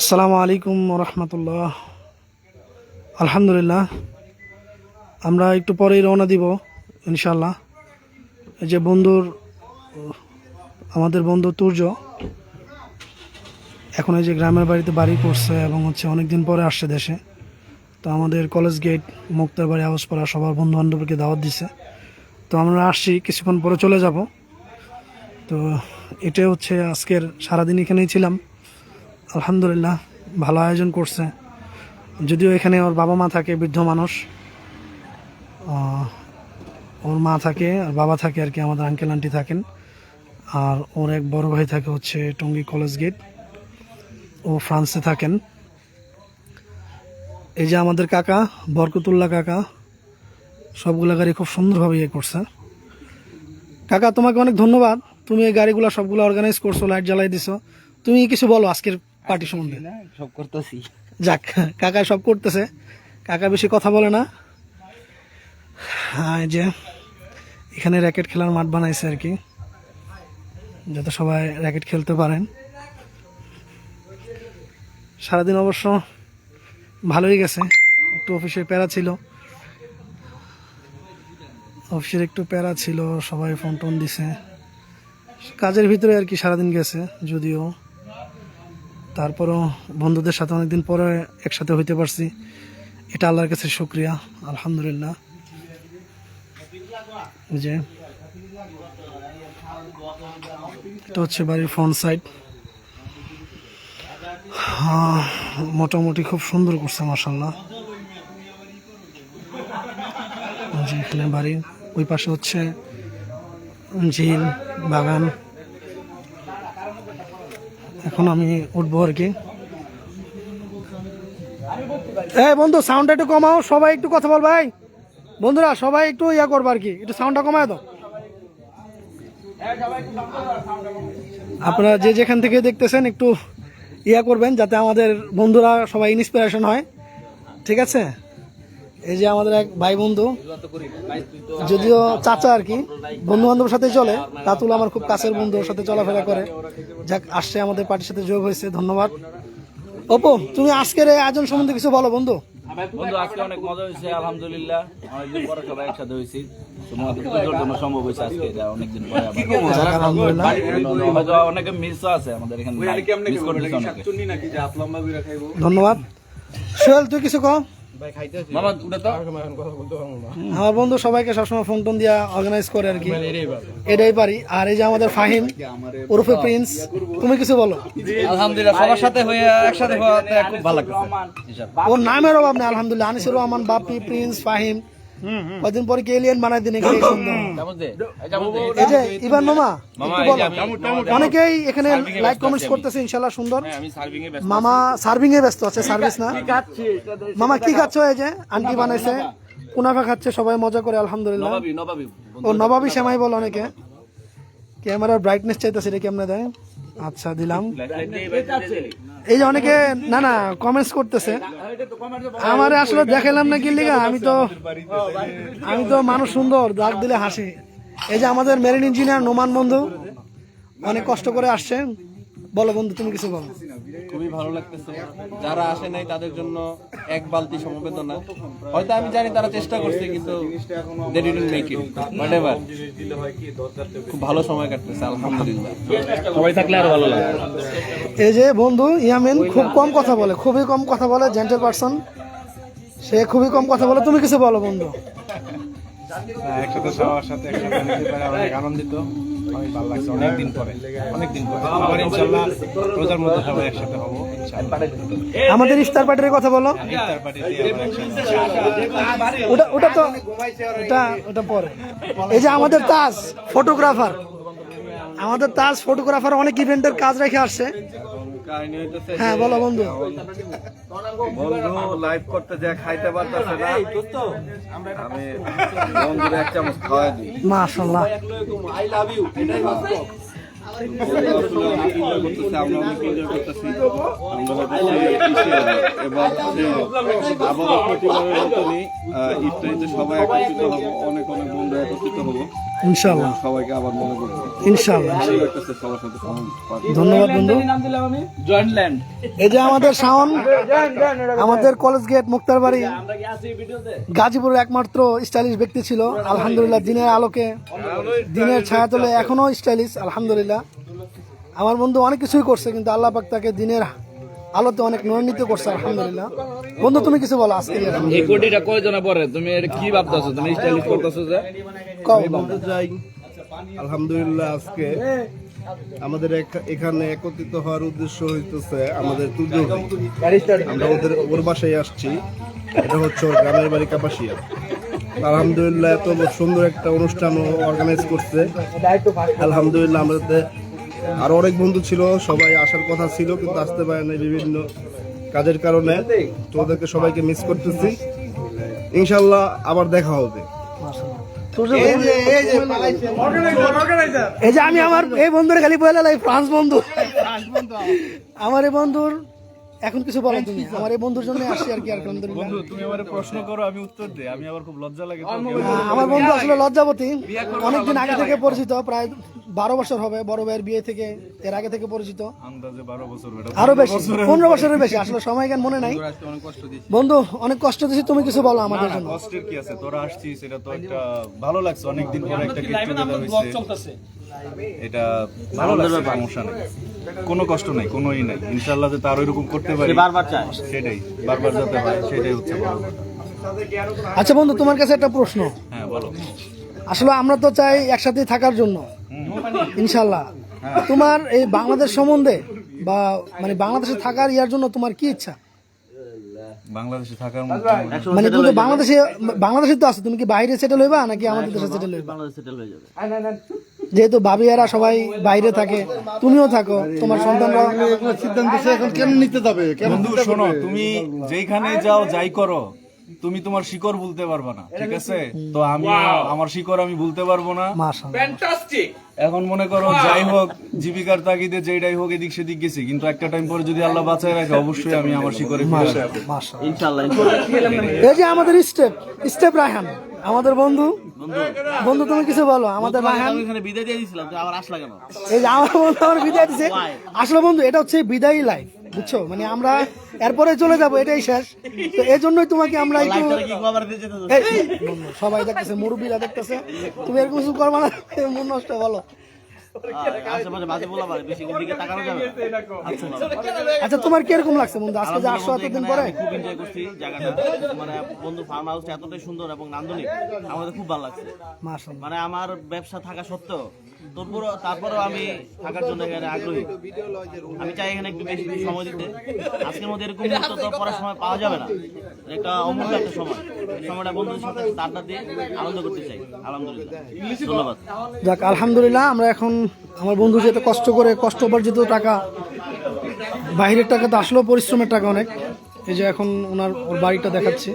আসসালামু আলাইকুম রহমতুল্লাহ। আলহামদুলিল্লাহ, আমরা একটু পরেই রওনা দিব ইনশাল্লাহ এই যে বন্ধুর, আমাদের বন্ধু তুর্য, এখন এই যে গ্রামের বাড়িতে বাড়ি করছে এবং হচ্ছে অনেক দিন পরে আসছে দেশে। তো আমাদের কলেজ গেট মুক্তার বাড়ি আওয়াজপাড়া সবার বন্ধু বান্ধবকে দাওয়াত দিছে। তো আমরা আসছি, কিছুক্ষণ পরে চলে যাব। তো এটা হচ্ছে আজকের সারাদিন এখানেই ছিলাম। আলহামদুলিল্লাহ, ভালো আয়োজন করছে। যদিও এখানে ওর বাবা মা থাকে, বৃদ্ধ মানুষ। ওর মা থাকে, আর বাবা থাকে আর কি, আমাদের আঙ্কেল আন্টি থাকেন। আর ওর এক বড় ভাই থাকে হচ্ছে টঙ্গী কলেজ গেট। ও ফ্রান্সে থাকেন। এই যে আমাদের কাকা, বরকতুল্লাহ কাকা, সবগুলো গাড়ি খুব সুন্দরভাবে ইয়ে করছে। কাকা, তোমাকে অনেক ধন্যবাদ। তুমি এই গাড়িগুলো সবগুলো অর্গানাইজ করছ লাইট জ্বালাই দিছো। তুমি কিছু বলো আজকের পার্টি সম্বন্ধে? সব করতেছি। যাক কাকা সব করতেছে। কাকা বেশি কথা বলে না। হ্যাঁ এই যে এখানে র্যাকেট খেলার মাঠ বানাইছে আর কি। যাতে সবাই র্যাকেট খেলতে পারেন। সারাদিন অবশ্য ভালোই গেছে। একটু অফিসে প্যারা ছিল। অফিসের একটু প্যারা ছিল সবাই ফোন টোন দিছে। কাজের ভিতরে আর কি সারাদিন গেছে যদিও। তারপরও বন্ধুদের সাথে অনেকদিন পরে একসাথে হইতে পারছি। এটা আল্লাহর কাছে শুক্রিয়া, আলহামদুলিল্লাহ। যে, এটা হচ্ছে বাড়ির ফ্রন্ট সাইড মোটামুটি খুব সুন্দর করছে মাসাল্লাহ যে এখানে বাড়ি, ওই পাশে হচ্ছে ঝিল, বাগান। এখন আমি উঠবো আর কি। বন্ধু সাউন্ডটা একটু কমাও, সবাই একটু কথা বল ভাই। বন্ধুরা, সবাই একটু ইয়া করব আর কি, একটু সাউন্ডটা কমায় দাও। আপনারা যে যেখান থেকে দেখতেছেন, একটু ইয়া করবেন, যাতে আমাদের বন্ধুরা সবাই ইন্সপিরেশন হয়। ঠিক আছে? এই যে আমাদের এক ভাই বন্ধু যদিও চাচা আর কি বন্ধু বান্ধবের সাথে চলে তাতুল আমার খুব কাছের বন্ধু ওর সাথে চলাফেরা করে। যাক আসছে আমাদের পার্টির সাথে যোগ হয়েছে ধন্যবাদ। অপু তুমি আজকের এই আয়োজন সম্বন্ধে কিছু বলো বন্ধু। বন্ধু আজকে অনেক মজা হয়েছে আলহামদুলিল্লাহ। অনেকদিন পরে সবাই একসাথে হয়েছি। তোমাদের পুজোর জন্য সম্ভব হয়েছে আজকে এটা অনেকদিন পরে আবার। যাক, আলহামদুলিল্লাহ। হয়তো অনেকে মিস আছে আমাদের এখানে মিস করতেছে অনেকে। ধন্যবাদ। সোহেল তুই কিছু কম আমার বন্ধু সবাইকে সবসময় ফোন টোন দিয়া অর্গানাইজ করে আর কি। এটাই পারি। আর এই যে আমাদের ফাহিম ওরফে প্রিন্স তুমি কিছু বলো? আলহামদুলিল্লাহ সবার সাথে হয়ে একসাথে হওয়াতে খুব ভালো লাগছে ওর নামের অভাব নেই আলহামদুলিল্লাহ। আনিসুর রহমান বাপি প্রিন্স ফাহিম কদিন পরে কি এলিয়েন বানাই দিন এখানে? এই যে ইভান মামা অনেকেই এখানে লাইক কমেন্টস করতেছে ইনশাল্লাহ সুন্দর। মামা সার্ভিং এ ব্যস্ত আছে সার্ভিস না? মামা কি খাচ্ছ এই যে? আন্টি বানাইছে কুনাফা খাচ্ছে সবাই মজা করে আলহামদুলিল্লাহ। ও নবাবী শ্যামাই বল অনেকে। ক্যামেরার ব্রাইটনেস চাইতেছে এটা কেমনে দেয়? আচ্ছা দিলাম। এই যে অনেকে না না কমেন্টস করতেছে। আমার আসলে দেখালাম না কি লিগা? আমি তো আমি তো মানুষ সুন্দর দাগ দিলে হাসি। এই যে আমাদের মেরিন ইঞ্জিনিয়ার নোমান বন্ধু অনেক কষ্ট করে আসছে বলো বন্ধু তুমি কিছু বলো। খুবই ভালো লাগতেছে। যারা আসে নাই তাদের জন্য এক বালতি সমবেদনা। হয়তো আমি জানি তারা চেষ্টা করছে কিন্তু they didn't make it. Whatever খুব ভালো সময় কাটতেছে আলহামদুলিল্লাহ। এই যে বন্ধু ইয়ামিন খুব কম কথা বলে খুবই কম কথা বলে জেন্টাল পার্সন সে খুবই কম কথা বলে তুমি কিছু বলো বন্ধু। একসাথে সবার সাথে একসাথে অনেক আনন্দিত। অনেক ভালো লাগছে অনেক দিন পরে অনেক দিন পরে। আবার ইনশাল্লাহ রোজার মধ্যে সবাই একসাথে হব আমাদের ইস্তার পার্টির কথা বলো। ওটা ওটা তো ওটা ওটা পরে। এই যে আমাদের তাস ফটোগ্রাফার আমাদের তাস ফটোগ্রাফার অনেক ইভেন্টের কাজ রেখে আসছে। কাহিনী হইতেছে হ্যাঁ বলো বন্ধু। বন্ধু লাইভ করতে যা খাইতে পারতেছে না আমি বন্ধুরে এক চামচ খাওয়াই দিই। সবাই একত্রিত হব অনেক অনেক বন্ধু একত্রিত হব। ইনশাল্লাহ সবাইকে আবার মনে করছি। ইনশাল্লাহ সবার সাথে ধন্যবাদ বন্ধু। নাম জয়েন্ট ল্যান্ড এই যে আমাদের শাওন আমাদের কলেজ গেট মুক্তার বাড়ি। আমরা কি আছি ভিডিওতে? গাজীপুরের একমাত্র স্টাইলিশ ব্যক্তি ছিল। আলহামদুলিল্লাহ দিনের আলোকে দিনের ছায়া তোলে এখনও স্টাইলিশ আলহামদুলিল্লাহ। আমার বন্ধু অনেক কিছুই করছে কিন্তু আল্লাহ পাক তাকে দিনের আলোতে অনেক নন্দিত করছে আলহামদুলিল্লাহ। বন্ধু তুমি কিছু বলো আজকে। এই কোটিটা কয়জনে পরে? তুমি কি ভাবতেছো? তুমি স্টাইলিশ করতেছো যে? কও বলতে আলহামদুলিল্লাহ আজকে আমাদের এখানে একত্রিত হওয়ার উদ্দেশ্য হইতেছে আমাদের তুজো আমরা ওদের ওর বাসায় আসছি। এটা হচ্ছে ওর গ্রামের বাড়ি কাপাসিয়া। আলহামদুলিল্লাহ এত সুন্দর একটা অনুষ্ঠান অর্গানাইজ করছে। আলহামদুলিল্লাহ আমাদের আরও অনেক বন্ধু ছিল, সবাই আসার কথা ছিল, কিন্তু আসতে পারে না বিভিন্ন কাজের কারণে। তো ওদেরকে সবাইকে মিস করতেছি। ইনশাল্লাহ আবার দেখা হবে। এই যে আমি আমার এই বন্ধুর খালি বলে ফ্রান্স বন্ধু। আমার এই বন্ধুর এখন কিছু বলো তুমি আমার এই বন্ধুর জন্য আসছি আর কি আলহামদুলিল্লাহ বন্ধু তুমি আমার প্রশ্ন করো আমি উত্তর দিই। আমি আবার খুব লজ্জা লাগে আমার বন্ধু আসলে লজ্জাবতী। অনেকদিন আগে থেকে পরিচিত প্রায় বারো বছর হবে বড় ভাইয়ের বিয়ে থেকে এর আগে থেকে পরিচিত। আন্দাজে বারো বছর বেটা আরও বেশি পনেরো বছরের বেশি। আসলে সময় জ্ঞান মনে নাই। অনেক বন্ধু অনেক কষ্ট দিয়েছি তুমি কিছু বলো আমাদের জন্য। কষ্টের কি আছে? তোরা আসছিস এটা তো একটা ভালো লাগছে। অনেকদিন পরে একটা গেট টুগেদার হয়েছে। এটা ভালো লাগছে সমস্যা নেই। কোনো কষ্ট নাই কোনোই নাই। ইনশাল্লাহ যে তার ওইরকম করতে পারি বারবার চায়। সেটাই। বারবার যাতে হয় সেটাই হচ্ছে বড় আচ্ছা বন্ধু তোমার কাছে একটা প্রশ্ন। হ্যাঁ বলো। আসলে আমরা তো চাই একসাথে থাকার জন্য। ইনশাল্লাহ তোমার এই বাংলাদেশ সম্বন্ধে বা মানে বাংলাদেশে থাকার ইয়ার জন্য তোমার কি ইচ্ছা? বাংলাদেশে থাকার মানে তুমি বাংলাদেশে বাংলাদেশে তো আছো তুমি কি বাইরে সেটেল হইবা নাকি আমাদের দেশে সেটেল হইবা? যেহেতু ভাবিয়ারা সবাই বাইরে থাকে তুমিও থাকো তোমার সন্তানরা সিদ্ধান্ত এখন কেন নিতে যাবে বন্ধু শোনো তুমি যেখানে যাও যাই করো। তুমি তোমার শিকড় বলতে পারবে না ঠিক আছে? তো আমি আমার শিকড় আমি বলতে পারব না। এখন মনে করো যাই হোক জীবিকার তাগিদে যেটাই হোক এদিক সেদিক গেছি। কিন্তু একটা টাইম পরে যদি আল্লাহ বাঁচায় রাখে অবশ্যই আমি আমার ইনশাআল্লাহ এই যে আমাদের স্টেপ স্টেপ রায়হান আমাদের বন্ধু। বন্ধু। তুমি কিছু বলো আমাদের রায়হান। এখানে বিদায় দিয়ে দিছিলাম আবার আসলা কেন? এই যে আমার বন্ধু আমার বিদায় দিছে। আসলে বন্ধু এটা হচ্ছে বিদায়ী লাইফ বুঝছ? মানে আমরা এরপরে চলে যাব এটাই শেষ। তো এই জন্যই তোমাকে আমরা একটু সবাই দেখতেছে মুরব্বীরা দেখতেছে। তুমি এরকম কিছু করবা না মন নষ্ট বলো। আচ্ছা তোমার কীরকম লাগছে বন্ধু? আজকে যে আসছো এতদিন পরে? খুব এনজয় করছি জায়গাটা। মানে বন্ধু ফার্ম হাউসটা এতটাই সুন্দর এবং নান্দনিক আমাদের খুব ভালো লাগছে। মানে আমার ব্যবসা থাকা সত্ত্বেও তারপরও তারপরেও আমি থাকার জন্য এখানে আগ্রহী। আমি চাই এখানে একটু বেশি বেশি সময় দিতে। আজকের মধ্যে এরকম মুহূর্ত তো পড়ার সময় পাওয়া যাবে না। একটা অমূল্য একটা সময়। সময়টা বন্ধুদের সাথে আড্ডা দিয়ে আনন্দ করতে চাই। আলহামদুলিল্লাহ। ধন্যবাদ। যাক আলহামদুলিল্লাহ আমরা এখন আমার বন্ধু যেহেতু কষ্ট করে, কষ্ট উপার্জিত টাকা বাইরের টাকা তো আসলেও পরিশ্রমের টাকা অনেক। এই যে এখন ওনার, ওর বাড়িটা দেখাচ্ছে।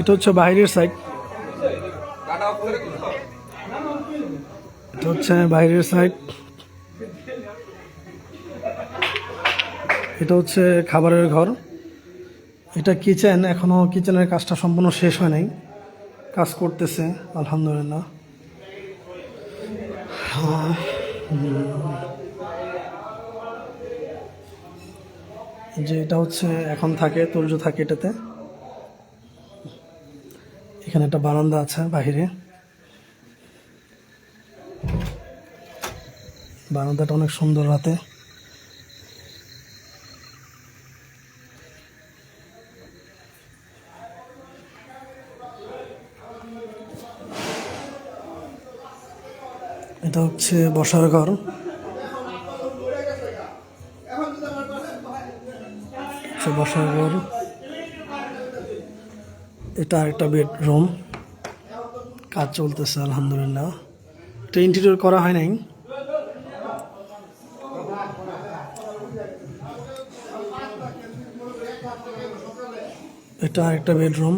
এটা হচ্ছে বাইরের সাইড এটা হচ্ছে বাইরের সাইড এটা হচ্ছে খাবারের ঘর। এটা কিচেন এখনও কিচেনের কাজটা সম্পূর্ণ শেষ হয় নাই। কাজ করতেছে, আলহামদুলিল্লাহ। যে এটা হচ্ছে এখন থাকে তুর্য থাকে এটাতে। এখানে একটা বারান্দা আছে বাহিরে। বারান্দাটা অনেক সুন্দর রাতে। এটা হচ্ছে বসার ঘর। বসার ঘর। এটা একটা বেডরুম কাজ চলতেছে, আলহামদুলিল্লাহ। এটা ইন্টেরিয়র করা হয় নাই। এটা একটা বেডরুম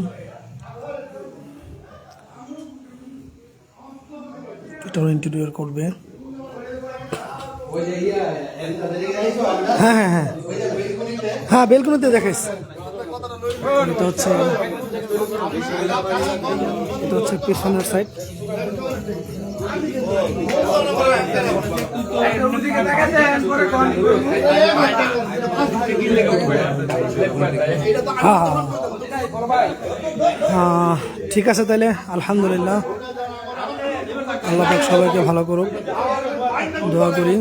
এটাও ইন্টেরিয়র করবে। হ্যাঁ হ্যাঁ হ্যাঁ। হ্যাঁ বেলকুনিতে দেখাইস এটা হচ্ছে এটা হচ্ছে পিছনের সাইড হ্যাঁ হ্যাঁ। ঠিক আছে তাহলে আলহামদুলিল্লাহ। আল্লাহ পাক সবাইকে ভালো করুক। দোয়া করি।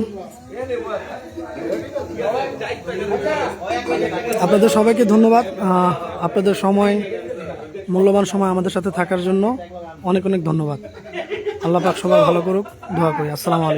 আপনাদের সবাইকে ধন্যবাদ। আপনাদের সময়, মূল্যবান সময় আমাদের সাথে থাকার জন্য অনেক অনেক ধন্যবাদ। আল্লাহ পাক সবাই ভালো করুক। দোয়া করি। আসসালামু আলাইকুম।